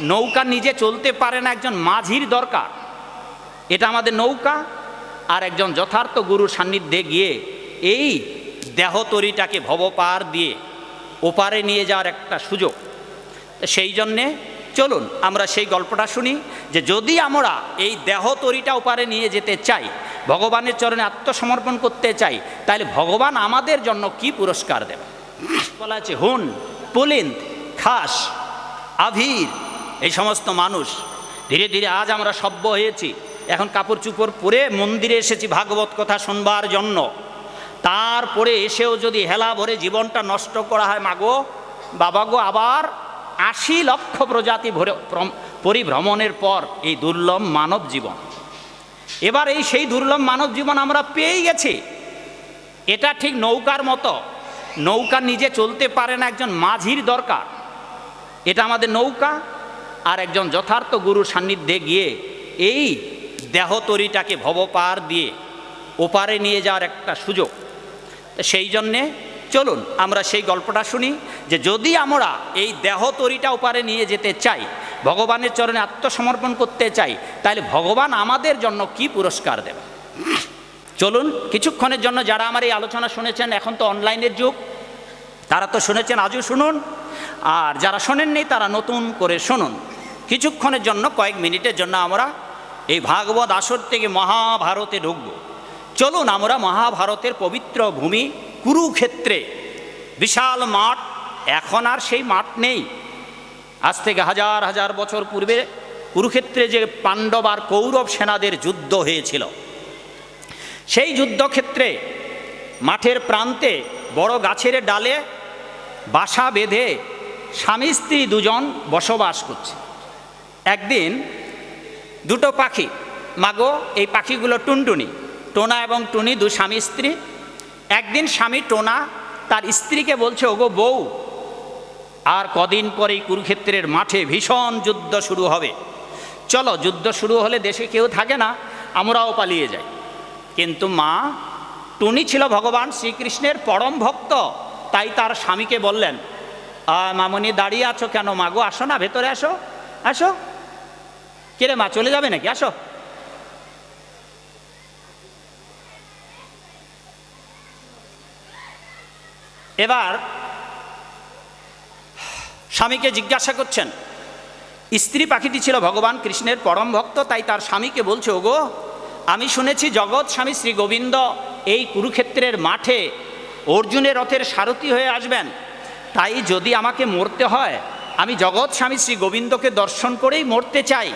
নৌকা নিজে চলতে পারে না একজন মাঝির দরকার। এটা আমাদের নৌকা আর একজন যথার্থ গুরুর সান্নিধ্যে গিয়ে এই দেহতরিটাকে ভবপার দিয়ে ওপারে নিয়ে যাওয়ার একটা সুযোগ। সেই জন্যে চলুন, আমরা সেই গল্পটা শুনি যে যদি আমরা এই দেহ তরিটা ওপারে নিয়ে যেতে চাই, ভগবানের চরণে আত্মসমর্পণ করতে চাই, তাহলে ভগবান আমাদের জন্য কি পুরস্কার দেবে বলা আছে, হুন, পুলিন্দ, খাস, আভির এই সমস্ত মানুষ, ধীরে ধীরে আজ আমরা সভ্য হয়েছি। এখন কাপড় চুপড় পরে মন্দিরে এসেছি ভাগবত কথা শুনবার জন্য। তারপরে এসেও যদি হেলা ভরে জীবনটা নষ্ট করা হয় মাগো বাবা গো, আবার আশি লক্ষ প্রজাতি ভরে পরিভ্রমণের পর এই দুর্লভ মানব জীবন। এবার এই সেই দুর্লভ মানব জীবন আমরা পেয়েই গেছি। এটা ঠিক নৌকার মতো। নৌকা নিজে চলতে পারে না একজন মাঝির দরকার। এটা আমাদের নৌকা আর একজন যথার্থ গুরুর সান্নিধ্যে গিয়ে এই দেহতরিটাকে ভবপার দিয়ে ওপারে নিয়ে যাওয়ার একটা সুযোগ। সেই জন্যে চলুন আমরা সেই গল্পটা শুনি যে যদি আমরা এই দেহতরিটা ওপারে নিয়ে যেতে চাই, ভগবানের চরণে আত্মসমর্পণ করতে চাই, তাহলে ভগবান আমাদের জন্য কি পুরস্কার দেবে চলুন কিছুক্ষণের জন্য যারা আমার এই আলোচনা শুনেছেন, এখন তো অনলাইনের যুগ, তারা তো শুনেছেন, আজও শুনুন। আর যারা শোনেননি, তারা নতুন করে শুনুন। কিছুক্ষণের জন্য, কয়েক মিনিটের জন্য আমরা এই ভাগবত আসর থেকে মহাভারতে ঢুকব। চলুন আমরা মহাভারতের পবিত্র ভূমি কুরুক্ষেত্রে। বিশাল মাঠ, এখন আর সেই মাঠ নেই। আজ থেকে হাজার হাজার বছর পূর্বে কুরুক্ষেত্রে যে পাণ্ডব আর কৌরব সেনাদের যুদ্ধ হয়েছিল, সেই যুদ্ধক্ষেত্রে মাঠের প্রান্তে বড় গাছের ডালে বাসা বেঁধে স্বামী স্ত্রী দুজন বসবাস করছে। একদিন দুটো পাখি মাগো এই পাখিগুলো টুনটুনি টোনা এবং টুনি দু স্বামী স্ত্রী। একদিন স্বামী টোনা তার স্ত্রীকে বলছে ওগো বউ আর কদিন পরেই কুরুক্ষেত্রের মাঠে ভীষণ যুদ্ধ শুরু হবে। চলো যুদ্ধ শুরু হলে দেশে কেউ থাকে না আমরাও পালিয়ে যাই। কিন্তু মা টুনি ছিল ভগবান শ্রীকৃষ্ণের পরম ভক্ত তাই তার স্বামীকে বললেন "আহ, মামনি দাঁড়িয়ে আছো কেন মাগো? আসো না ভেতরে আসো আসো। রে মা, চলে যাবে নাকি? আসো। এবার স্বামীকে জিজ্ঞাসা করছেন, স্ত্রী পাখিটি ছিল ভগবান কৃষ্ণের পরম ভক্ত, তাই তার স্বামীকে বলছে, ওগো, আমি শুনেছি জগৎ স্বামী শ্রী গোবিন্দ এই কুরুক্ষেত্রের মাঠে অর্জুনের রথের সারথি হয়ে আসবেন। তাই যদি আমাকে মরতে হয়, আমি জগৎ স্বামী শ্রী গোবিন্দকে দর্শন করেই মরতে চাই।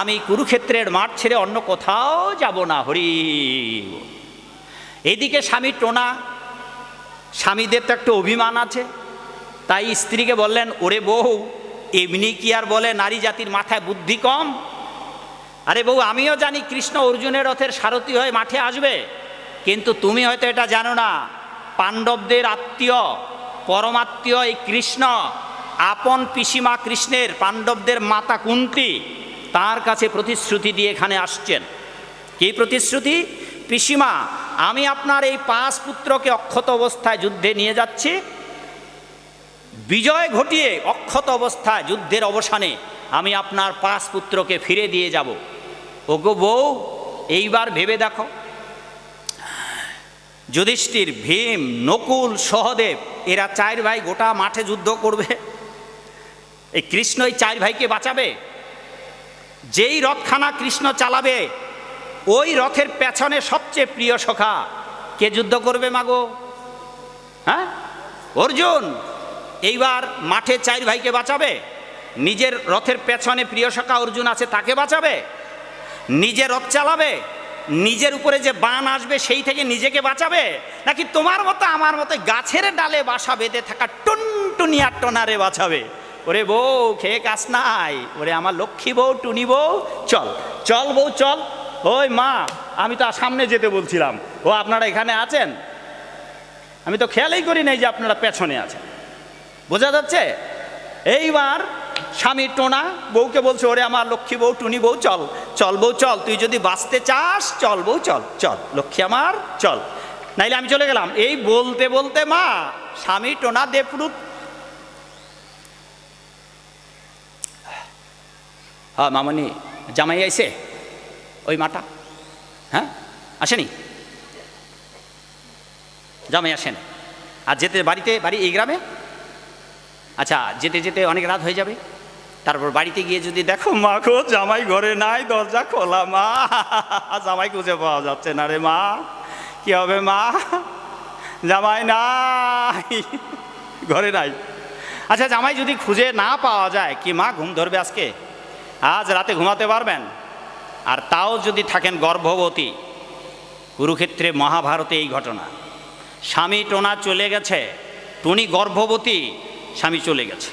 আমি কুরুক্ষেত্রের মাঠ ছেড়ে অন্য কোথাও যাব না, হরি। এদিকে স্বামী টোনা, স্বামীদের তো একটু অভিমান আছে। তাই স্ত্রীকে বললেন, ওরে বউ, এমনি কি আর বলে নারী জাতির মাথায় বুদ্ধি কম? আরে বউ, আমিও জানি কৃষ্ণ অর্জুনের রথের সারথি হয়ে মাঠে আসবে, কিন্তু তুমি হয়তো এটা জানো না। পাণ্ডবদের আত্মীয়, পরমাত্মীয় এই কৃষ্ণ, আপন পিসিমা কৃষ্ণের পাণ্ডবদের মাতা কুন্তি তার কাছে প্রতিশ্রুতি দিয়ে এখানে আসছেন। কি প্রতিশ্রুতি? পিসিমা, আমি আপনার এই পাঁচ পুত্রকে অক্ষত অবস্থায় যুদ্ধে নিয়ে যাচ্ছি। বিজয় ঘটিয়ে অক্ষত অবস্থায় যুদ্ধের অবসানে আমি আপনার পাঁচ পুত্রকে ফিরে দিয়ে যাব। ওগো বউ, এইবার ভেবে দেখো। যুধিষ্ঠির, ভীম, নকুল, সহদেব, এরা চার ভাই গোটা মাঠে যুদ্ধ করবে। এই কৃষ্ণ এই চার ভাইকে বাঁচাবে? যেই রথখানা কৃষ্ণ চালাবে, ওই রথের পেছনে সবচেয়ে প্রিয় সখা কে যুদ্ধ করবে মাগো? হ্যাঁ? অর্জুন, এইবার মাঠে চার ভাইকে বাঁচাবে? নিজের রথের পেছনে প্রিয় সখা অর্জুন আছে, তাকে বাঁচাবে? নিজে রথ চালাবে? নিজের উপরে যে বান আসবে, সেই থেকে নিজেকে বাঁচাবে? নাকি তোমার মতো আমার মতো গাছের ডালে বাসা বেঁধে থাকা টুনটুনিয়া টোনারে বাঁচাবে? ওরে বউ, খেয়ে কাজ নাই। ওরে আমার লক্ষ্মী বউ, টুনি বউ, চল চল বউ, চল। ওই মা, আমি তো সামনে যেতে বলছিলাম। ও, আপনারা এখানে আছেন? আমি তো খেয়ালই করি নাই যে আপনারা পেছনে আছেন। বোঝা যাচ্ছে? এইবার স্বামী টোনা, বউকে বলছে, ওরে আমার লক্ষ্মী বউ, টুনি বউ, চল চল বউ, চল। তুই যদি বাঁচতে চাস, চল বউ, চল চল। লক্ষ্মী আমার, চল। নাইলে আমি চলে গেলাম। এই বলতে বলতে মা স্বামী টোনা দেবরূপ হ্যাঁ মামনি, জামাই আইছে? ওই মাটা? হ্যাঁ আসেনি? জামাই আসেন। আর যেতে বাড়িতে, বাড়ি এই গ্রামে? আচ্ছা যেতে যেতে অনেক রাত হয়ে যাবে। তারপর বাড়িতে গিয়ে যদি দেখো, মা গো, জামাই ঘরে নাই, দরজা খোলা, মা, জামাই খুঁজে পাওয়া যাচ্ছে না রে, মা। কি হবে, মা? জামাই নাই, ঘরে নাই। আচ্ছা জামাই যদি খুঁজে না পাওয়া যায়, কি মা ঘুম ধরবে আজকে? আজ রাতে ঘুমাতে পারবেন? আর তাও যদি থাকেন গর্ভবতী, কুরুক্ষেত্রে মহাভারতে এই ঘটনা। স্বামী টোনা চলে গেছে, টুনি গর্ভবতী, স্বামী চলে গেছে।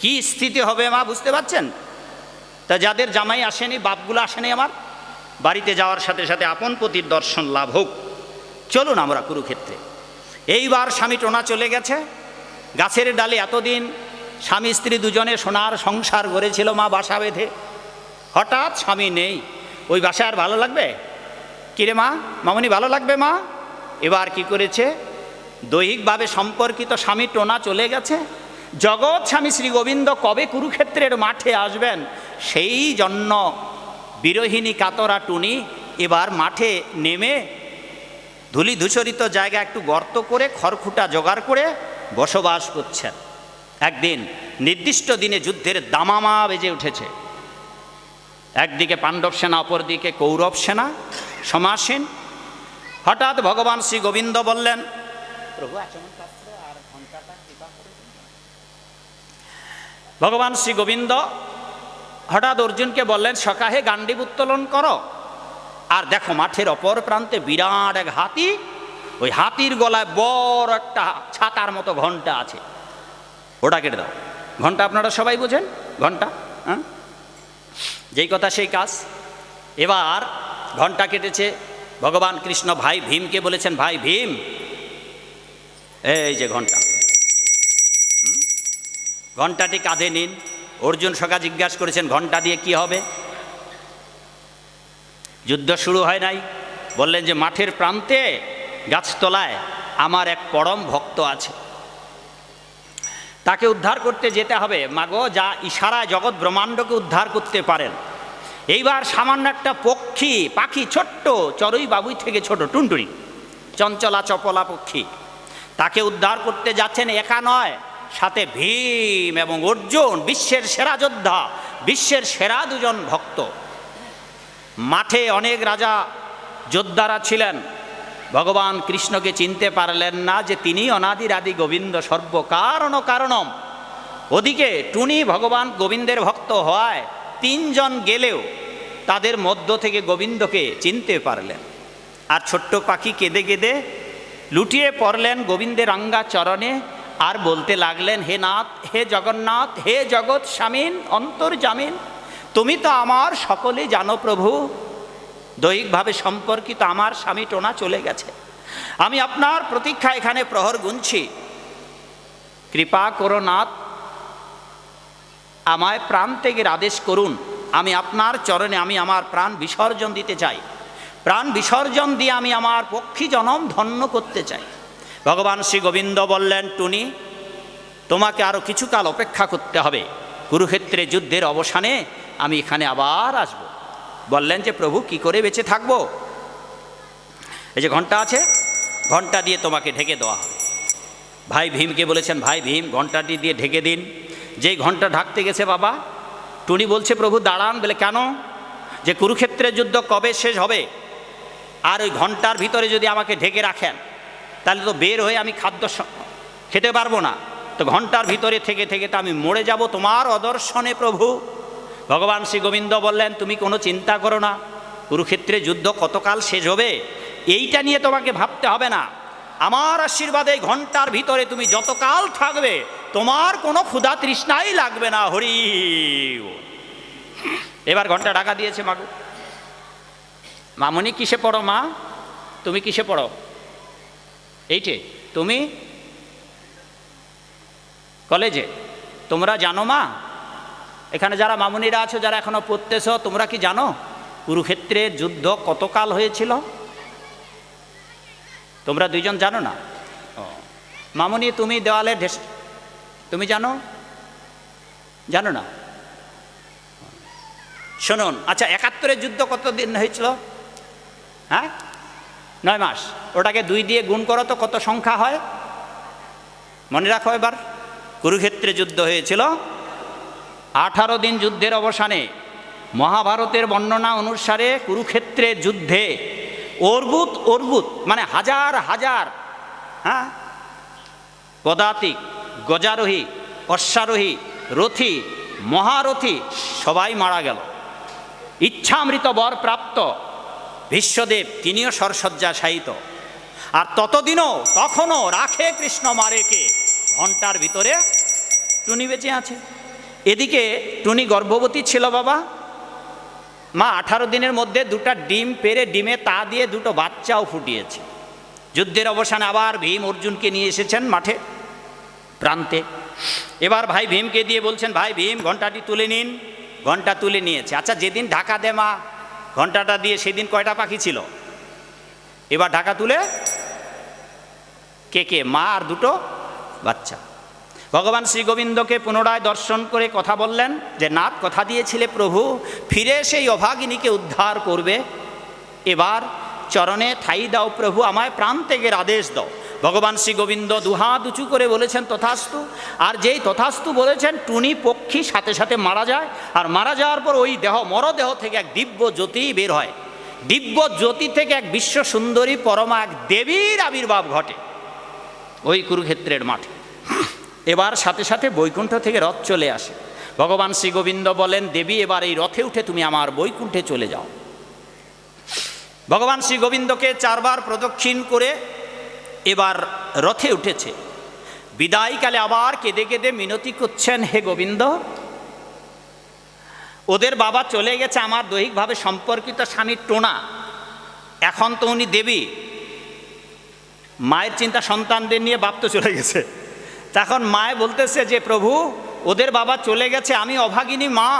কি স্থিতি হবে মা, বুঝতে পারছেন? তা যাদের জামাই আসেনি, বাপগুলো আসেনি আমার, বাড়িতে যাওয়ার সাথে সাথে আপন পতির দর্শন লাভ হোক। চলুন আমরা কুরুক্ষেত্রে। এইবার স্বামী টোনা চলে গেছে, গাছের ডালে এতদিন স্বামী স্ত্রী দুজনে সোনার সংসার গড়েছিল মা বাসা বেঁধে। হঠাৎ স্বামী নেই। ওই বাসায় আর ভালো লাগবে? কিরে মা? মামনি, ভালো লাগবে মা? এবার কি করেছে? দৈহিকভাবে সম্পর্কিত স্বামী টোনা চলে গেছে। জগৎ স্বামী শ্রী গোবিন্দ কবে কুরুক্ষেত্রের মাঠে আসবেন? সেই জন্য বিরোহিণী কাতরা টুনি এবার মাঠে নেমে ধুলি ধূসরিত জায়গা একটু গর্ত করে, খড়খুটা জোগাড় করে বসবাস করছেন। একদিন নির্দিষ্ট দিনে যুদ্ধের দামামা বেজে উঠেছে। একদিকে পাণ্ডব সেনা, অপরদিকে কৌরব সেনা, সমাসীন। হঠাৎ ভগবান শ্রী গোবিন্দ বললেন, প্রভু। ভগবান শ্রী গোবিন্দ হঠাৎ অর্জুনকে বললেন, সকাহে গান্ডীব উত্তোলন করো। আর দেখো মাঠের অপর প্রান্তে বিরাট এক হাতি। ওই হাতির গলায় বড় একটা ছাতার মতো ঘণ্টা আছে। ওটা কেটে দাও। ঘণ্টা আপনারা সবাই বোঝেন? ঘণ্টা হ্যাঁ? যেই কথা সেই কাজ। এবার ঘণ্টা কেটেছে। ভগবান কৃষ্ণ ভাই ভীমকে বলেছেন, ভাই ভীম, এই যে ঘণ্টা? ঘন্টাটি কাঁধে নিন। অর্জুন সকা জিজ্ঞাসা করেছেন, ঘণ্টা দিয়ে কি হবে? যুদ্ধ শুরু হয় নাই। বললেন যে, মাঠের প্রান্তে, গাছতলায় আমার এক পরম ভক্ত আছে। তাকে উদ্ধার করতে যেতে হবে। মাগো, যা ইশারায় জগৎ ব্রহ্মাণ্ডকে উদ্ধার করতে পারেন। এইবার সামান্য একটা পক্ষী, পাখি, ছোট্ট চড়ুই বাবুই থেকে ছোট, টুনটুনি, চঞ্চলা চপলা পক্ষী, তাকে উদ্ধার করতে যাচ্ছেন একা নয়, সাথে ভীম এবং অর্জুন, বিশ্বের সেরা যোদ্ধা, বিশ্বের সেরা দুজন ভক্ত। মাঠে অনেক রাজা, যোদ্ধারা ছিলেন। ভগবান কৃষ্ণকে চিনতে পারলেন না যে তিনি অনাদির আদি গোবিন্দ সর্বকারণ কারণম। ওদিকে টুনি ভগবান গোবিন্দের ভক্ত হওয়ায় তিনজন গেলেও তাদের মধ্য থেকে গোবিন্দকে চিনতে পারলেন। আর ছোট্ট পাখি কেঁদে কেঁদে লুটিয়ে পড়লেন গোবিন্দের আঙ্গা চরণে আর বলতে লাগলেন, হে নাথ, হে জগন্নাথ, হে জগৎ স্বামীন, অন্তর্জামিন, তুমি তো আমার সকলে জানো প্রভু। দৈহিকভাবে সম্পর্কিত আমার স্বামী টোনা চলে গেছে। আমি আপনার প্রতীক্ষা এখানে প্রহর গুনছি। কৃপা করো নাথ, আমায় প্রাণ ত্যাগের আদেশ করুন। আমি আপনার চরণে আমি আমার প্রাণ বিসর্জন দিতে চাই। প্রাণ বিসর্জন দিয়ে আমি আমার পক্ষী জনম ধন্য করতে চাই। ভগবান শ্রী গোবিন্দ বললেন, টুনি, তোমাকে আরও কিছুকাল অপেক্ষা করতে হবে। কুরুক্ষেত্রে যুদ্ধের অবসানে আমি এখানে আবার আসব। বললেন যে, প্রভু, কি করে বেঁচে থাকব? এই যে ঘণ্টা আছে, ঘণ্টা দিয়ে তোমাকে ঢেকে দেওয়া হবে। ভাই ভীমকে বলেছেন, ভাই ভীম, ঘন্টাটি দিয়ে ঢেকে দিন। যেই ঘণ্টা ঢাকতে গেছে বাবা, টুনি বলছে, প্রভু, দাঁড়ান। বলে, কেন? যে কুরুক্ষেত্রের যুদ্ধ কবে শেষ হবে? আর ওই ঘণ্টার ভিতরে যদি আমাকে ঢেকে রাখেন, তাহলে তো বের হয়ে আমি খাদ্য খেতে পারব না। তো ঘণ্টার ভিতরে থেকে থেকে তো আমি মরে যাব। তোমার অদর্শনে প্রভু। ভগবান শ্রী গোবিন্দ বললেন, তুমি কোনো চিন্তা করো না। কুরুক্ষেত্রে যুদ্ধ কতকাল শেষ হবে? এইটা নিয়ে তোমাকে ভাবতে হবে না। আমার আশীর্বাদে ঘণ্টার ভিতরে তুমি যতকাল থাকবে, তোমার কোনো ক্ষুধা তৃষ্ণাই লাগবে না। হরি এবার ঘণ্টা টাকা দিয়েছে মাগু মামনি কিসে পড়ো মা? তুমি কিসে পড়ো? এইটে, তুমি কলেজে? তোমরা জানো মা এখানে যারা মামুনিরা আছো যারা এখনও পড়তেছ তোমরা কি জানো কুরুক্ষেত্রের যুদ্ধ কতকাল হয়েছিল? তোমরা দুইজন জানো না? ও। মামুনি তুমি দেওয়ালে ঢেস তুমি জানো? জানো না? শুনুন আচ্ছা একাত্তরের যুদ্ধ কত দিন হয়েছিল? হ্যাঁ? নয় মাস। ওটাকে দুই দিয়ে গুণ করো তো কত সংখ্যা হয়? মনে রাখো এবার। কুরুক্ষেত্রে যুদ্ধ হয়েছিল আঠারো দিন যুদ্ধের অবসানে মহাভারতের বর্ণনা অনুসারে কুরুক্ষেত্রের যুদ্ধে অর্বুত অর্বুত মানে হাজার হাজার হ্যাঁ? পদাতিক, গজারোহী, অশ্বারোহী, রথী, মহারথী সবাই মারা গেল। ইচ্ছামৃত বর প্রাপ্ত বিশ্বদেব তিনিও সরসজ্জা শায়িত আর ততদিনও তখনও রাখে কৃষ্ণ মারেকে ঘণ্টার ভিতরে টুনি বেঁচে আছে। এদিকে টুনি গর্ভবতী ছিল বাবা। মা আঠারো দিনের মধ্যে দুটা ডিম পেরে ডিমে তা দিয়ে দুটো বাচ্চাও ফুটিয়েছে। যুদ্ধের অবসানে আবার ভীম অর্জুনকে নিয়ে এসেছেন মাঠে, প্রান্তে। এবার ভাই ভীমকে দিয়ে বলছেন, ভাই ভীম ঘন্টাটি তুলে নিন। ঘণ্টা তুলে নিয়েছে। আচ্ছা যেদিন ঢাকা দে মা। ঘন্টাটা দিয়ে সেদিন কয়টা পাখি ছিল? এবার ঢাকা তুলে কে কে? মা আর দুটো বাচ্চা। ভগবান শ্রী গোবিন্দকে পুনরায় দর্শন করে কথা বললেন যে, নাথ, কথা দিয়েছিলে প্রভু, ফিরে সেই অভাগিনীকে উদ্ধার করবে। এবার চরণে ঠাই দাও প্রভু, আমায় প্রাণ ত্যাগের আদেশ দাও। ভগবান শ্রী গোবিন্দ দুহাত উঁচু করে বলেছেন, তথাস্তু। আর যেই তথাস্তু বলেছেন, টুনি পক্ষী সাথে সাথে মারা যায়। আর মারা যাওয়ার পর ওই দেহ, মরদেহ থেকে এক দিব্য জ্যোতি বের হয়। দিব্য জ্যোতি থেকে এক বিশ্ব সুন্দরী, পরমা এক দেবীর আবির্ভাব ঘটে। ওই কুরুক্ষেত্রের মাঠে। এবার সাথে সাথে বৈকুণ্ঠ থেকে রথ চলে আসে। ভগবান শ্রী গোবিন্দ বলেন, দেবী, এবার এই রথে উঠে তুমি আমার বৈকুণ্ঠে চলে যাও। ভগবান শ্রী গোবিন্দকে চারবার প্রদক্ষিণ করে এবার রথে উঠেছে। বিদায়কালে আবার কেঁদে কেঁদে মিনতি করছেন, হে গোবিন্দ, ওদের বাবা চলে গেছে আমার দৈহিকভাবে সম্পর্কিত স্বামীর টোনা। এখন তো উনি দেবী। মায়ের চিন্তা সন্তানদের নিয়ে বাপ তো চলে গেছে। তখন মায় বলতেছে যে, প্রভু, ওদের বাবা চলে গেছে, আমি অভাগিনী মা।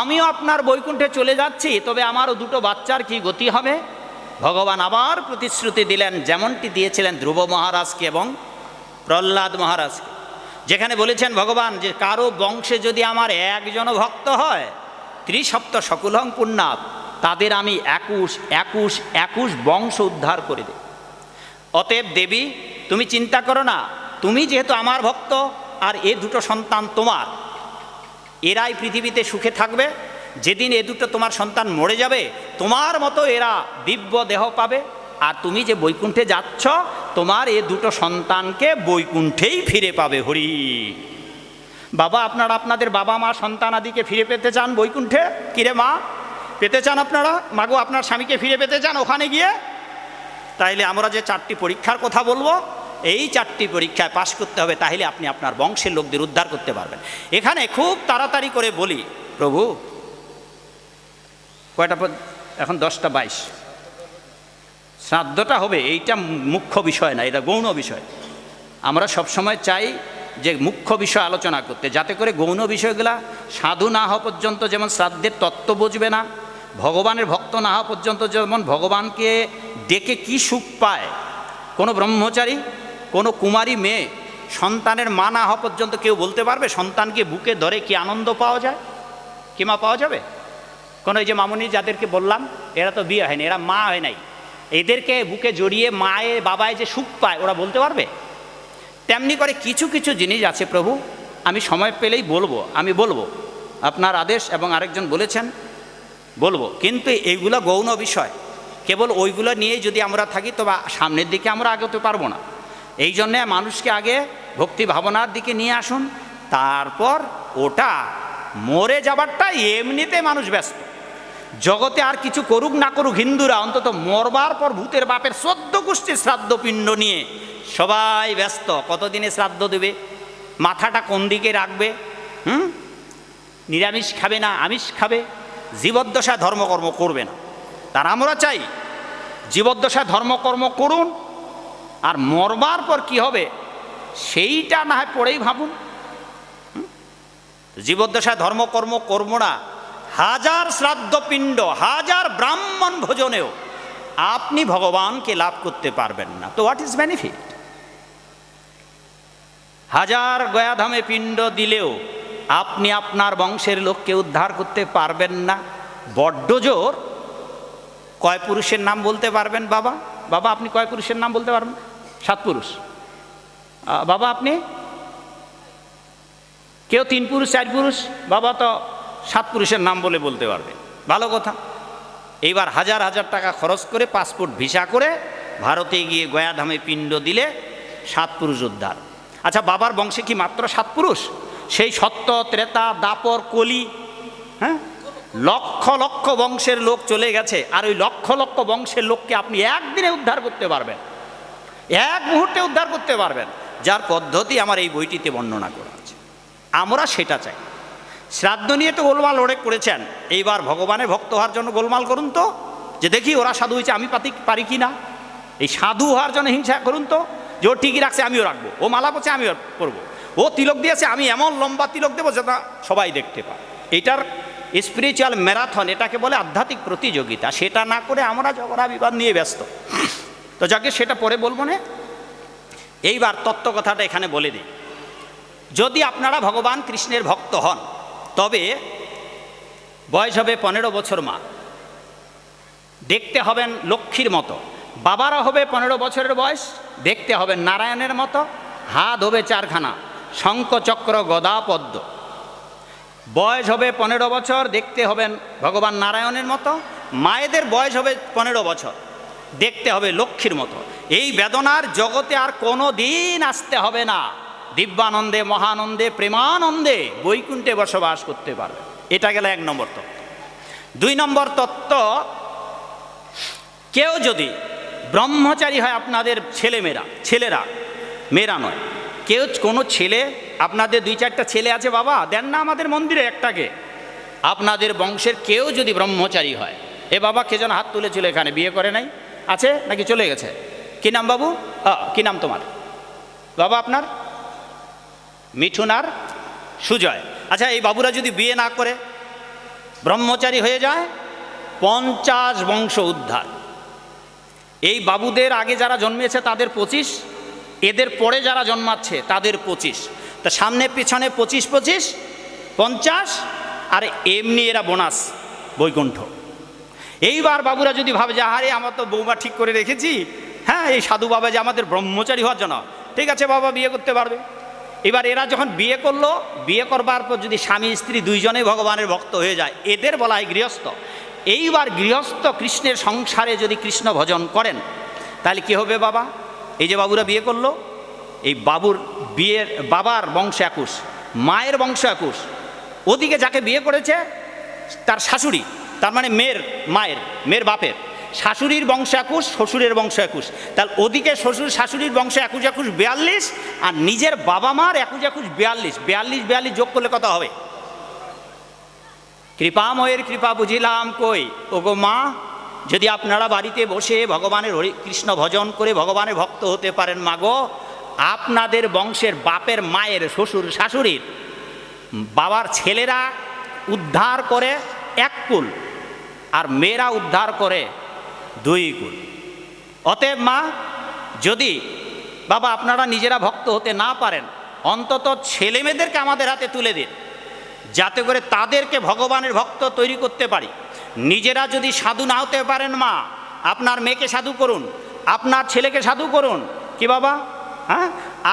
আমিও আপনার বৈকুণ্ঠে চলে যাচ্ছি, তবে আমারও দুটো বাচ্চার কি গতি হবে? ভগবান আবার প্রতিশ্রুতি দিলেন, যেমনটি দিয়েছিলেন ধ্রুব মহারাজকে এবং প্রহ্লাদ মহারাজকে, যেখানে বলেছেন, ভগবান, যে কারও বংশে যদি আমার একজন ভক্ত হয় ত্রিসপ্ত সকলং পুণ্যাপ তাদের আমি একুশ একুশ একুশ বংশ উদ্ধার করে দেব। অতএব দেবী, তুমি চিন্তা করো না তুমি যেহেতু আমার ভক্ত, আর এ দুটো সন্তান তোমার, এরাই পৃথিবীতে সুখে থাকবে। যেদিন এ দুটো তোমার সন্তান মরে যাবে, তোমার মতো এরা দিব্য দেহ পাবে। আর তুমি যে বৈকুণ্ঠে যাচ্ছ, তোমার এ দুটো সন্তানকে বৈকুণ্ঠেই ফিরে পাবে, হরি। বাবা, আপনারা আপনাদের বাবা মা সন্তান আদিকে ফিরে পেতে চান বৈকুণ্ঠে? কিরে মা, পেতে চান আপনারা? মাগো, আপনার স্বামীকে ফিরে পেতে চান ওখানে গিয়ে? তাইলে আমরা যে চারটি পরীক্ষার কথা বলব এই চারটি পরীক্ষায় পাশ করতে হবে, তাহলে আপনি আপনার বংশের লোকদের উদ্ধার করতে পারবেন। এখানে খুব তাড়াতাড়ি করে বলি, প্রভু, কয়টা এখন দশটা বাইশ। শ্রাদ্ধটা হবে, এইটা মুখ্য বিষয় না, এটা গৌণ বিষয়। আমরা সবসময় চাই যে মুখ্য বিষয় আলোচনা করতে, যাতে করে গৌণ বিষয়গুলা সাধু না হওয়া পর্যন্ত যেমন শ্রাদ্ধের তত্ত্ব বুঝবে না, ভগবানের ভক্ত না হওয়া পর্যন্ত যেমন ভগবানকে ডেকে কি সুখ পায়। কোনো ব্রহ্মচারী কোনো কুমারী মেয়ে সন্তানের মা না হওয়া পর্যন্ত কেউ বলতে পারবে, সন্তানকে বুকে ধরে কি আনন্দ পাওয়া যায়? কি মা পাওয়া যাবে? কোনো এই যে মামুনি যাদেরকে বললাম, এরা তো বিয়ে হয়নি, এরা মা হয় নাই। এদেরকে বুকে জড়িয়ে মায়ে বাবায় যে সুখ পায়, ওরা বলতে পারবে? তেমনি করে কিছু কিছু জিনিস আছে প্রভু, আমি সময় পেলেই বলব, আমি বলব। আপনার আদেশ এবং আরেকজন বলেছেন, বলব। কিন্তু এইগুলো গৌণ বিষয়। কেবল ওইগুলো নিয়েই যদি আমরা থাকি তবে সামনের দিকে আমরা আগতে পারব না। এই জন্যে মানুষকে আগে ভক্তি ভাবনার দিকে নিয়ে আসুন, তারপর ওটা মরে যাবারটা এমনিতে মানুষ ব্যস্ত। জগতে আর কিছু করুক না করুক হিন্দুরা অন্তত মরবার পর ভূতের বাপের চোদ্দ গোষ্ঠীর শ্রাদ্ধ পিণ্ড নিয়ে সবাই ব্যস্ত, কতদিনে শ্রাদ্ধ দেবে? মাথাটা কোন দিকে রাখবে? হুম? নিরামিষ খাবে না আমিষ খাবে? জীবদ্দশায় ধর্মকর্ম করবে না। তার আমরা চাই, জীবদ্দশায় ধর্মকর্ম করুন আর মরবার পর কি হবে? সেইটা না হয় পড়েই ভাবুন। জীবদ্দশায় ধর্মকর্ম করব না হাজার শ্রাদ্ধপিণ্ড হাজার ব্রাহ্মণ ভোজনেও আপনি ভগবানকে লাভ করতে পারবেন না। তো হোয়াট ইজ বেনিফিট হাজার গয়াধামে পিণ্ড দিলেও আপনি আপনার বংশের লোককে উদ্ধার করতে পারবেন না। বড্ড জোর। কয় পুরুষের নাম বলতে পারবেন বাবা? বাবা, আপনি কয় পুরুষের নাম বলতে পারবেন? সাত পুরুষ। বাবা আপনি? কেউ তিন পুরুষ, চার পুরুষ? বাবা তো সাত পুরুষের নাম বলে বলতে পারবে। ভালো কথা। এইবার হাজার হাজার টাকা খরচ করে পাসপোর্ট ভিসা করে ভারতে গিয়ে গয়াধামে পিণ্ড দিলে সাত পুরুষ উদ্ধার। আচ্ছা বাবার বংশে কি মাত্র সাত পুরুষ? সেই সত্য, ত্রেতা, দাপর, কলি হ্যাঁ? লক্ষ লক্ষ বংশের লোক চলে গেছে। আর ওই লক্ষ লক্ষ বংশের লোককে আপনি একদিনে উদ্ধার করতে পারবেন। এক মুহূর্তে উদ্ধার করতে পারবেন। যার পদ্ধতি আমার এই বইটিতে বর্ণনা করা আছে। আমরা সেটা চাই। শ্রাদ্ধ নিয়ে তো গোলমাল অনেক করেছেন। এইবার ভগবানের ভক্ত হওয়ার জন্য গোলমাল করুন তো। যে দেখি ওরা সাধু হয়েছে, আমি পাতি পারি কি না? এই সাধু হওয়ার জন্য হিংসা করুন তো। যে ও ঠিকই রাখছে, আমিও রাখব। ও মালা পড়ছে আমিও করব ও তিলক দিয়েছে, আমি এমন লম্বা তিলক দেবো যেটা সবাই দেখতে পায়। এটার স্পিরিচুয়াল ম্যারাথন এটাকে বলে আধ্যাত্মিক প্রতিযোগিতা। সেটা না করে আমরা ঝগড়া বিবাদ নিয়ে ব্যস্ত। তো যাকে সেটা পরে বলব না, এইবার তত্ত্ব কথাটা এখানে বলে দিই। যদি আপনারা ভগবান কৃষ্ণের ভক্ত হন, তবে বয়স হবে পনেরো বছর মা। দেখতে হবেন লক্ষ্মীর মতো। বাবারা হবে পনেরো বছরের বয়স, দেখতে হবেন নারায়ণের মতো। হাত হবে চারখানা শঙ্খ চক্র গদা পদ্ম বয়স হবে পনেরো বছর, দেখতে হবেন ভগবান নারায়ণের মতো। মায়েদের বয়স হবে পনেরো বছর। দেখতে হবে লক্ষ্মীর মতো। এই বেদনার জগতে আর কোনো দিন আসতে হবে না। দিব্যানন্দে, মহানন্দে, প্রেমানন্দে বৈকুণ্ঠে বসবাস করতে পারবে। এটা গেল এক নম্বর তত্ত্ব। দুই নম্বর তত্ত্ব, কেউ যদি ব্রহ্মচারী হয় আপনাদের ছেলেমেয়েরা, ছেলেরা, মেয়েরা নয়। কেউ কোনো ছেলে, আপনাদের দুই চারটা ছেলে আছে বাবা, দেন না আমাদের মন্দিরে একটাকে। আপনাদের বংশের কেউ যদি ব্রহ্মচারী হয়, এ বাবা কে যেন হাত তুলেছিল এখানে, বিয়ে করে নাই? আছে নাকি চলে গেছে? কি নাম বাবু? কি নাম তোমার? বাবা আপনার? মিঠুন আর সুজয়। আচ্ছা এই বাবুরা যদি বিয়ে না করে, ব্রহ্মচারী হয়ে যায়, পঞ্চাশ বংশ উদ্ধার। এই বাবুদের আগে যারা জন্মেছে তাদের পঁচিশ, এদের পরে যারা জন্মাচ্ছে তাদের পঁচিশ। তা সামনে পিছনে পঁচিশ পঁচিশ, পঞ্চাশ, আর এমনি এরা বোনাস, বৈকুণ্ঠ। এইবার বাবুরা যদি ভাবে যে আরে আমার তো বৌমা ঠিক করে রেখেছি। হ্যাঁ এই সাধু বাবা যে আমাদের ব্রহ্মচারী হওয়ার জন্য। ঠিক আছে, বাবা বিয়ে করতে পারবে। এবার এরা যখন বিয়ে করল, বিয়ে করবার পর যদি স্বামী, স্ত্রী দুইজনে ভগবানের ভক্ত হয়ে যায়, এদের বলা হয় গৃহস্থ। এইবার গৃহস্থ কৃষ্ণের সংসারে যদি কৃষ্ণ ভজন করেন, তাহলে কি হবে বাবা? এই যে বাবুরা বিয়ে করল, এই বাবুর বিয়ের, বাবার বংশ একুশ, মায়ের বংশ একুশ। ওদিকে যাকে বিয়ে করেছে, তার শাশুড়ি। তার মানে মেয়ের, মায়ের, মেয়ের বাপের। শাশুড়ির বংশ একুশ, শ্বশুরের বংশ একুশ। তাহলে ওদিকে শ্বশুর, শাশুড়ির বংশ একুশ একুশ বিয়াল্লিশ আর নিজের বাবা মার একুশ একুশ বিয়াল্লিশ। বিয়াল্লিশ বিয়াল্লিশ যোগ করলে কত হবে? কৃপাময়ের কৃপা বুঝিলাম কই? ওগো মা, যদি আপনারা বাড়িতে বসে ভগবানের হরি কৃষ্ণ ভজন করে ভগবানের ভক্ত হতে পারেন মাগো আপনাদের বংশের বাপের, মায়ের, শ্বশুর, শাশুড়ির বাবার ছেলেরা উদ্ধার করে এক কুল। আর মেয়েরা উদ্ধার করে দুই গুণ। অতএব মা, যদি বাবা আপনারা নিজেরা ভক্ত হতে না পারেন, অন্তত ছেলে মেয়েদেরকে আমাদের হাতে তুলে দিন, যাতে করে তাদেরকে ভগবানের ভক্ত তৈরি করতে পারি। নিজেরা যদি সাধু না হতে পারেন মা, আপনার মেয়েকে সাধু করুন, আপনার ছেলেকে সাধু করুন, কি বাবা? হ্যাঁ?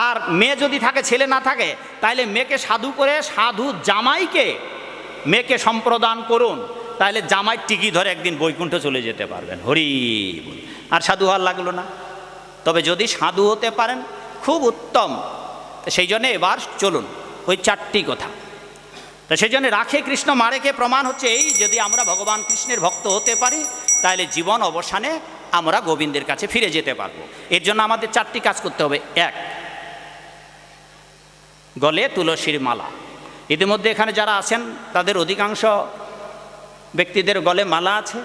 আর মেয়ে যদি থাকে, ছেলে না থাকে তাহলে মেয়েকে সাধু করে সাধু জামাইকে মেয়েকে সম্প্রদান করুন। তাহলে জামাই টিকি ধরে একদিন বৈকুণ্ঠ চলে যেতে পারবেন। হরি আর সাধু হওয়ার লাগল না। তবে যদি সাধু হতে পারেন, খুব উত্তম। সেই জন্য এবার চলুন, ওই চারটি কথা। তো সেই জন্য রাখে কৃষ্ণ মারেকে প্রমাণ হচ্ছে এই, যদি আমরা ভগবান কৃষ্ণের ভক্ত হতে পারি, তাহলে জীবন অবসানে আমরা গোবিন্দের কাছে ফিরে যেতে পারব। এর জন্য আমাদের চারটি কাজ করতে হবে। এক, গলে তুলসীর মালা। ইতিমধ্যে এখানে যারা আছেন, তাদের অধিকাংশ ব্যক্তিদের গলে মালা আছে।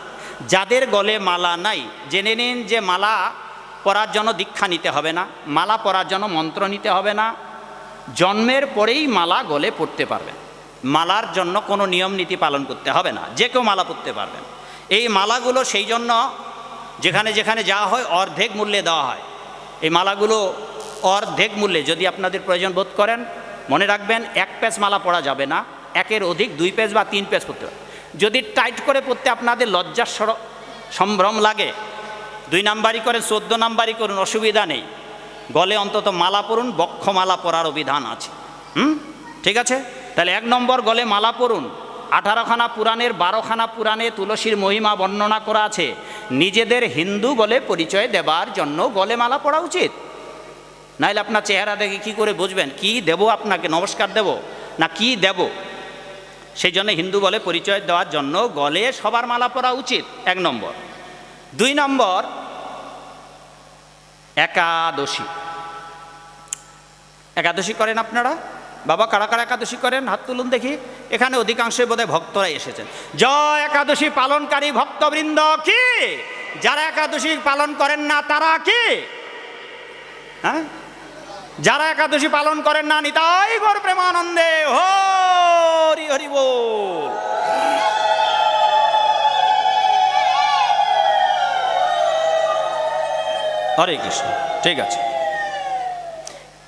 যাদের গলে মালা নাই, জেনে নিন যে মালা পরার জন্য দীক্ষা নিতে হবে না, মালা পরার জন্য মন্ত্র নিতে হবে না। জন্মের পরেই মালা গলে পড়তে পারবেন মালার জন্য কোনো নিয়ম নীতি পালন করতে হবে না, যে কেউ মালা পরতে পারবেন এই মালাগুলো সেই জন্য যেখানে যেখানে যাওয়া হয় অর্ধেক মূল্যে দেওয়া হয়। এই মালাগুলো অর্ধেক মূল্যে যদি আপনাদের প্রয়োজন বোধ করেন, মনে রাখবেন এক পেজ মালা পড়া যাবে না, একের অধিক দুই পেজ বা তিন পেজ করতে হবে যদি টাইট করে পড়তে আপনাদের লজ্জার সম্ভ্রম লাগে, দুই নাম্বারই করেন, চোদ্দ নাম্বারই করুন, অসুবিধা নেই। গলে অন্তত মালা পরুন বক্ষমালা পরার অভিধান আছে। হুম? ঠিক আছে? তাহলে এক নম্বর গলে মালা পরুন। আঠারোখানা পুরাণের, বারোখানা পুরাণে তুলসীর মহিমা বর্ণনা করা আছে। নিজেদের হিন্দু বলে পরিচয় দেবার জন্য গলে মালা পরা উচিত। নাইলে আপনার চেহারা দেখে কি করে বুঝবেন? কি দেব আপনাকে? নমস্কার দেব? না, কি দেব? সেই জন্য হিন্দু বলে পরিচয় দেওয়ার জন্য গলে সবার মালা পরা উচিত, এক নম্বর। দুই নম্বর, একাদশী। একাদশী করেন আপনারা? বাবা, কারা কারা একাদশী করেন? হাত তুলুন দেখি। এখানে অধিকাংশই বোধহয় ভক্তরা এসেছেন। জয় একাদশী পালনকারী ভক্তবৃন্দ কি? যারা একাদশী পালন করেন না, তারা কি? হ্যাঁ? যারা একাদশী পালন করেন না, নিতাই গর প্রেমানন্দে। হরি হরি হরে কৃষ্ণ, ঠিক আছে।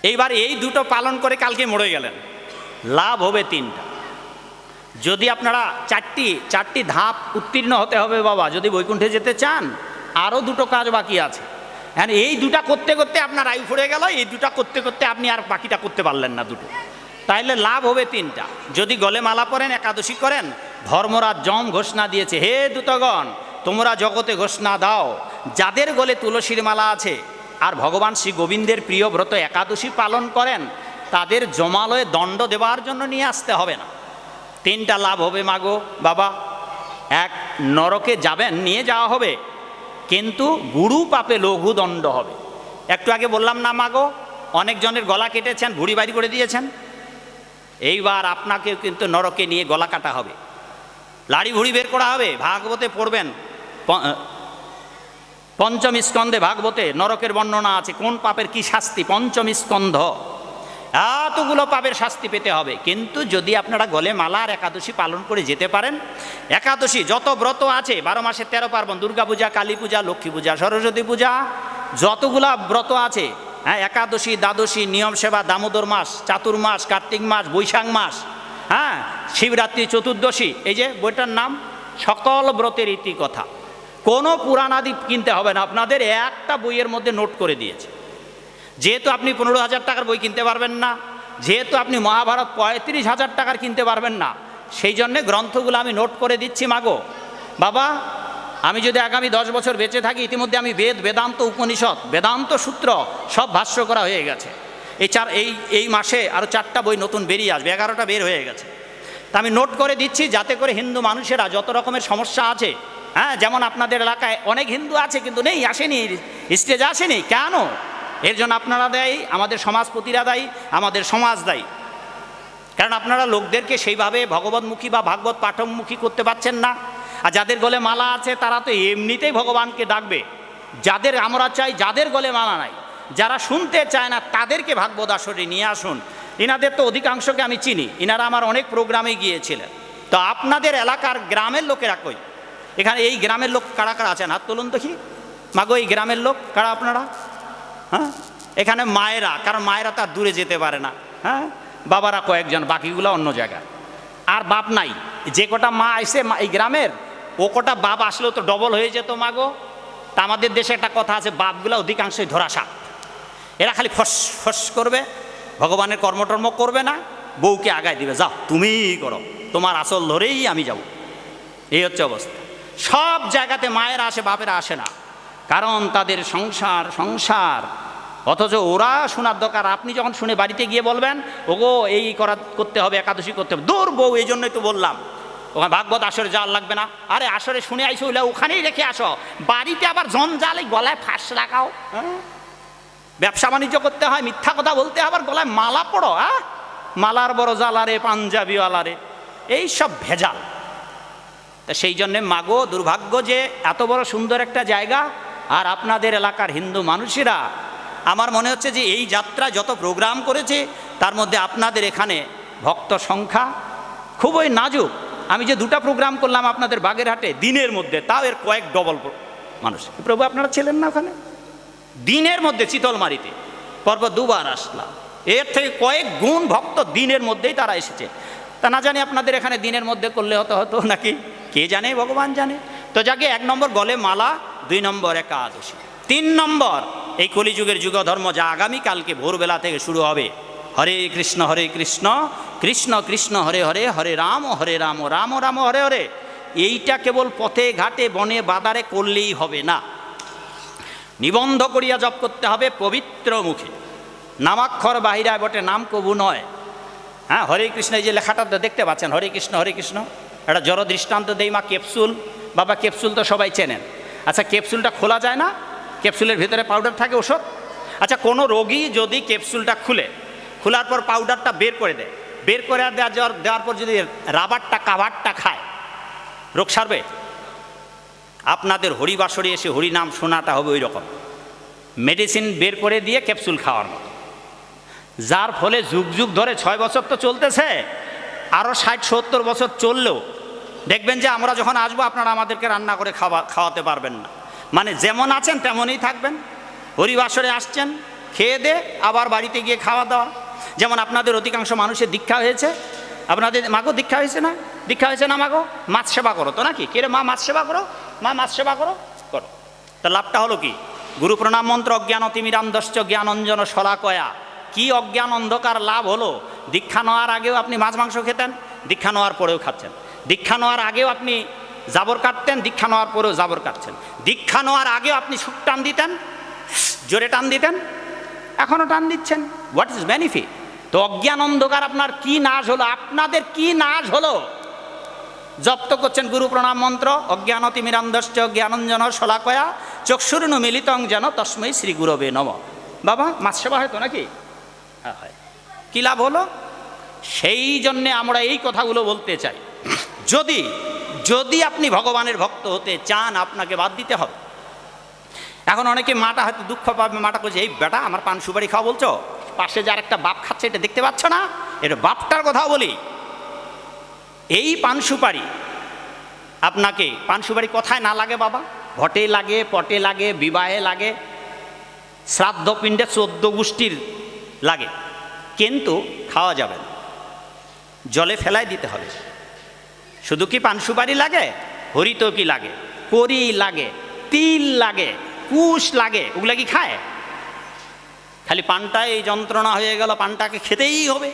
এইবার এই দুটো পালন করে কালকে মরে গেলেন। লাভ হবে তিনটা। যদি আপনারা চারটি চারটি ধাপ উত্তীর্ণ হতে হবে বাবা, যদি বৈকুণ্ঠে যেতে চান আরও দুটো কাজ বাকি আছে। হ্যাঁ এই দুটা করতে করতে আপনার আয়ু ফুরে গেল, এই দুটা করতে করতে আপনি আর বাকিটা করতে পারলেন না দুটো। তাইলে লাভ হবে তিনটা। যদি গলে মালা পরেন, একাদশী করেন, ধর্মরাজ জম ঘোষণা দিয়েছে, হে দূতগণ, তোমরা জগতে ঘোষণা দাও, যাদের গলে তুলসীর মালা আছে, আর ভগবান শ্রী গোবিন্দের প্রিয় ব্রত একাদশী পালন করেন, তাদের জমালয়ে দণ্ড দেওয়ার জন্য নিয়ে আসতে হবে না। তিনটা লাভ হবে মাগো, বাবা। এক, নরকে যাবেন, নিয়ে যাওয়া হবে। কিন্তু গুরু পাপে লঘু দণ্ড হবে। একটু আগে বললাম না মাগো, অনেকজনের গলা কেটেছেন, ভুড়ি বাড়ি করে দিয়েছেন। এইবার আপনাকে কিন্তু নরকে নিয়ে গলা কাটা হবে। লাড়ি ভুড়ি বের করা হবে, ভাগবতে পড়বেন। পঞ্চম স্কন্ধে ভাগবতে নরকের বর্ণনা আছে, কোন পাপের কি শাস্তি? পঞ্চম স্কন্ধ। এতগুলো পাপের শাস্তি পেতে হবে। কিন্তু যদি আপনারা গলে মালার একাদশী পালন করে যেতে পারেন, একাদশী যত ব্রত আছে, বারো মাসে তেরো পার্বণ, দুর্গা পূজা, কালী পূজা, লক্ষ্মী পূজা, সরস্বতী পূজা, যতগুলা ব্রত আছে হ্যাঁ একাদশী, দ্বাদশী, নিয়ম সেবা, দামোদর মাস চাতুর্মাস কার্তিক মাস, বৈশাখ মাস হ্যাঁ শিবরাত্রি, চতুর্দশী, এই যে বইটার নাম, সকল ব্রতের ইতি কথা। কোনো পুরাণ আদি কিনতে হবে না, আপনাদের একটা বইয়ের মধ্যে নোট করে দিয়েছে। যেহেতু আপনি পনেরো হাজার টাকার বই কিনতে পারবেন না, যেহেতু আপনি মহাভারত পঁয়ত্রিশ হাজার টাকার কিনতে পারবেন না, সেই জন্যে গ্রন্থগুলো আমি নোট করে দিচ্ছি মাগো। বাবা, আমি যদি আগামী দশ বছর বেঁচে থাকি, ইতিমধ্যে আমি বেদ, বেদান্ত উপনিষদ, বেদান্ত সূত্র সব ভাষ্য করা হয়ে গেছে। এই চার, এই এই মাসে আরও চারটা বই নতুন বেরিয়ে আসবে, এগারোটা বের হয়ে গেছে। তা আমি নোট করে দিচ্ছি যাতে করে হিন্দু মানুষেরা যত রকমের সমস্যা আছে হ্যাঁ যেমন আপনাদের এলাকায় অনেক হিন্দু আছে কিন্তু নেই, আসেনি, স্টেজে আসেনি, কেন? এর জন্য আপনারা দেয়, আমাদের সমাজপতিরা দায়ী, আমাদের সমাজ দায়ী। কারণ আপনারা লোকদেরকে সেইভাবে ভগবতমুখী বা ভাগবত পাঠকমুখী করতে পারছেন না। আর যাদের গলে মালা আছে, তারা তো এমনিতেই ভগবানকে ডাকবে। যাদের আমরা চাই, যাদের গলে মালা নাই, যারা শুনতে চায় না, তাদেরকে ভাগবত আসরে নিয়ে আসুন। ইনাদের তো অধিকাংশকে আমি চিনি, ইনারা আমার অনেক প্রোগ্রামে গিয়েছিলেন। তো আপনাদের এলাকার গ্রামের লোকেরা কই? এখানে এই গ্রামের লোক কারা কারা আছেন? হাত তুলুন দেখি। মাগো, এই গ্রামের লোক কারা আপনারা? হ্যাঁ? এখানে মায়েরা, কারণ মায়েরা তার দূরে যেতে পারে না হ্যাঁ? বাবারা কয়েকজন, বাকিগুলো অন্য জায়গায় আর বাপ নাই, যে কটা মা আইসে মা- এই গ্রামের, ও কটা বাপ আসলেও তো ডবল হয়ে যেত মাগো তা আমাদের দেশে একটা কথা আছে, বাপগুলো অধিকাংশই ধরাসাপ এরা খালি ফস ফস করবে, ভগবানের কর্মটর্ম করবে না, বউকে আগায় দিবে, যাও, তুমিই করো, তোমার আসল ধরেই আমি যাব। এই হচ্ছে অবস্থা। সব জায়গাতে মায়েরা আসে, বাপেরা আসে না। কারণ তাদের সংসার সংসার। অথচ ওরা শোনার দরকার, আপনি যখন শুনে বাড়িতে গিয়ে বলবেন, ওগো, এই করা করতে হবে, একাদশী করতে হবে। দূর বউ, এই জন্যই তো বললাম। ওখানে ভাগবত আসরে যাওয়ার লাগবে না। আরে, আসরে শুনে আইসো ওইলে ওখানেই রেখে আসো। বাড়িতে আবার জঞ্জালে গলায় ফাঁস রাখাও হ্যাঁ? ব্যবসা বাণিজ্য করতে হয়, মিথ্যা কথা বলতে আবার গলায় মালা পড়ো হ্যাঁ? মালার বড় জালারে পাঞ্জাবিওয়ালারে। এই সব ভেজাল। তা সেই জন্যে, মাগো, দুর্ভাগ্য যে এত বড় সুন্দর একটা জায়গা আর আপনাদের এলাকার হিন্দু মানুষেরা, আমার মনে হচ্ছে যে এই যাত্রা যত প্রোগ্রাম করেছে, তার মধ্যে আপনাদের এখানে ভক্ত সংখ্যা খুবই নাজুক। আমি যে দুটা প্রোগ্রাম করলাম আপনাদের বাগেরহাটে, দিনের মধ্যে, তাও এর কয়েক ডবল মানুষ। প্রভু, আপনারা ছিলেন না ওখানে? দিনের মধ্যে, চিতলমারিতে, পরপর দুবার আসলাম। এর থেকে কয়েক গুণ ভক্ত দিনের মধ্যেই তারা এসেছে। তা না জানি আপনাদের এখানে দিনের মধ্যে করলে হতো হতো নাকি? কে জানে? ভগবান জানে। তো যাকে এক নম্বর গলে মালা দুই নম্বর একাদশী। তিন নম্বর, এই কলিযুগের যুগ ধর্ম যা আগামীকালকে ভোরবেলা থেকে শুরু হবে। হরে কৃষ্ণ হরে কৃষ্ণ কৃষ্ণ কৃষ্ণ, হরে হরে হরে রাম হরে রাম রাম রাম, হরে হরে। এইটা কেবল পথে, ঘাটে, বনে, বাদারে করলেই হবে না। নিবন্ধ করিয়া জপ করতে হবে পবিত্র মুখে। নামাক্ষর বাহিরায় বটে, নাম কবু নয়। হ্যাঁ হরে কৃষ্ণ, এই যে লেখাটা তো দেখতে পাচ্ছেন, হরে কৃষ্ণ হরে কৃষ্ণ। একটা জড় দৃষ্টান্ত দেই মা, ক্যাপসুল। বাবা, ক্যাপসুল তো সবাই চেনেন। আচ্ছা ক্যাপসুলটা খোলা যায় না? ক্যাপসুলের ভিতরে পাউডার থাকে ওষুধ আচ্ছা কোনো রোগী যদি ক্যাপসুলটা খুলে, খোলার পর পাউডারটা বের করে দেয়। বের করে দেওয়ার দেওয়ার দেওয়ার পর যদি রাবারটা, কাভারটা খায়, রোগ সারবে? আপনাদের হরিবাসরে এসে হরিনাম শোনাটা হবে ওই রকম মেডিসিন বের করে দিয়ে ক্যাপসুল খাওয়ার মতো। যার ফলে যুগ যুগ ধরে ছয় বছর তো চলতেছে আরও ষাট, সত্তর বছর চললেও দেখবেন যে আমরা যখন আসব, আপনারা আমাদেরকে রান্না করে খাওয়া, খাওয়াতে পারবেন না। মানে যেমন আছেন, তেমনই থাকবেন। হরিবাসরে আসছেন, খেয়ে দে, আবার বাড়িতে গিয়ে খাওয়া দাওয়া। যেমন আপনাদের অধিকাংশ মানুষের দীক্ষা হয়েছে। আপনাদের, মাগো দীক্ষা হয়েছে না? দীক্ষা হয়েছে না মাগো? মাছ সেবা করো তো নাকি? কে মা, মাছ সেবা করো? মা, মাছ সেবা করো? করো। তা লাভটা হলো কি? গুরু প্রণাম মন্ত্র অজ্ঞান তিমিরান্দশ্চ জ্ঞানঞ্জন শলাকয়া কি অজ্ঞান অন্ধকার লাভ হলো? দীক্ষা নেওয়ার আগেও আপনি মাছ, মাংস খেতেন, দীক্ষা নেওয়ার পরেও খাচ্ছেন। দীক্ষা নেওয়ার আগেও আপনি জাবর কাটতেন, দীক্ষা নেওয়ার পরেও জাবর কাটছেন। দীক্ষা নেওয়ার আগেও আপনি সুখ টান দিতেন, জোরে টান দিতেন এখনও টান দিচ্ছেন। হোয়াট ইজ বেনিফিট তো অজ্ঞান অন্ধকার আপনার কি নাশ হলো? আপনাদের কি নাশ হলো? জপ্ত করছেন গুরু প্রণাম মন্ত্র অজ্ঞান তিমিরান্দশ্চ জ্ঞানঞ্জন শলাকয়া চক্ষুরুণু মিলিতং যেন তস্মৈ শ্রী গুরবে নম। বাবা, মাছ সেবা হয়তো নাকি? হ্যাঁ হয়। কী লাভ হলো? সেই জন্যে আমরা এই কথাগুলো বলতে চাই। যদি যদি আপনি ভগবানের ভক্ত হতে চান, আপনাকে বাদ দিতে হবে। এখন অনেকে মাটা হয়তো দুঃখ পাবে, মাটা করছে এই বেটা, আমার পান সুপারি খাওয়া বলছো? পাশে যার একটা বাপ খাচ্ছে, এটা দেখতে পাচ্ছ না? এটা বাপটার কথা বলি। এই পান সুপারি, আপনাকে পান সুপারি কোথায় না লাগে বাবা। ঘটে লাগে, পটে লাগে, বিবাহে লাগে, শ্রাদ্ধ পিণ্ডে চোদ্দ গোষ্ঠীর লাগে। কিন্তু খাওয়া যাবে না। জলে ফেলাই দিতে হবে। শুধু কি পান সুপারি লাগে? হরিত কি লাগে? করি লাগে, তিল লাগে, কুশ লাগে, ওগুলা কি খায়? খালি পানটা, এই যন্ত্রণা হয়ে গেল, পানটাকে খেতেই হবে।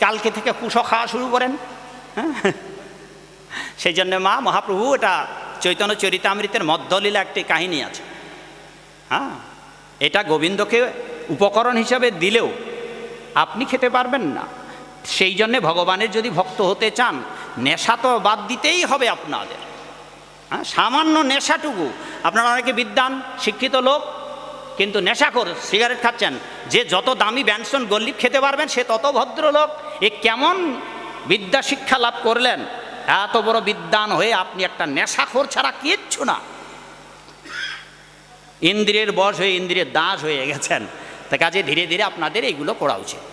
কালকে থেকে কুশো খাওয়া শুরু করেন হ্যাঁ? সেই জন্য মা, মহাপ্রভু, এটা চৈতন্য চরিতামৃতের মধ্যলীলা একটি কাহিনী আছে। হ্যাঁ? এটা গোবিন্দকে উপকরণ হিসাবে দিলেও আপনি খেতে পারবেন না। সেই জন্যে ভগবানের যদি ভক্ত হতে চান নেশা তো বাদ দিতেই হবে আপনাদের। হ্যাঁ সামান্য নেশাটুকু। আপনারা অনেকে বিদ্যান শিক্ষিত লোক, কিন্তু নেশাখোর, সিগারেট খাচ্ছেন। যে যত দামি ব্যঞ্জন গল্লিপ খেতে পারবেন, সে তত ভদ্রলোক। এ কেমন বিদ্যা শিক্ষা লাভ করলেন? এত বড় বিদ্যান হয়ে আপনি একটা নেশাখোর ছাড়া কিচ্ছু না। ইন্দ্রিয়ের বশ হয়ে, ইন্দ্রিয়ের দাস হয়ে গেছেন। তা কাজে ধীরে ধীরে আপনাদের এইগুলো করা উচিত।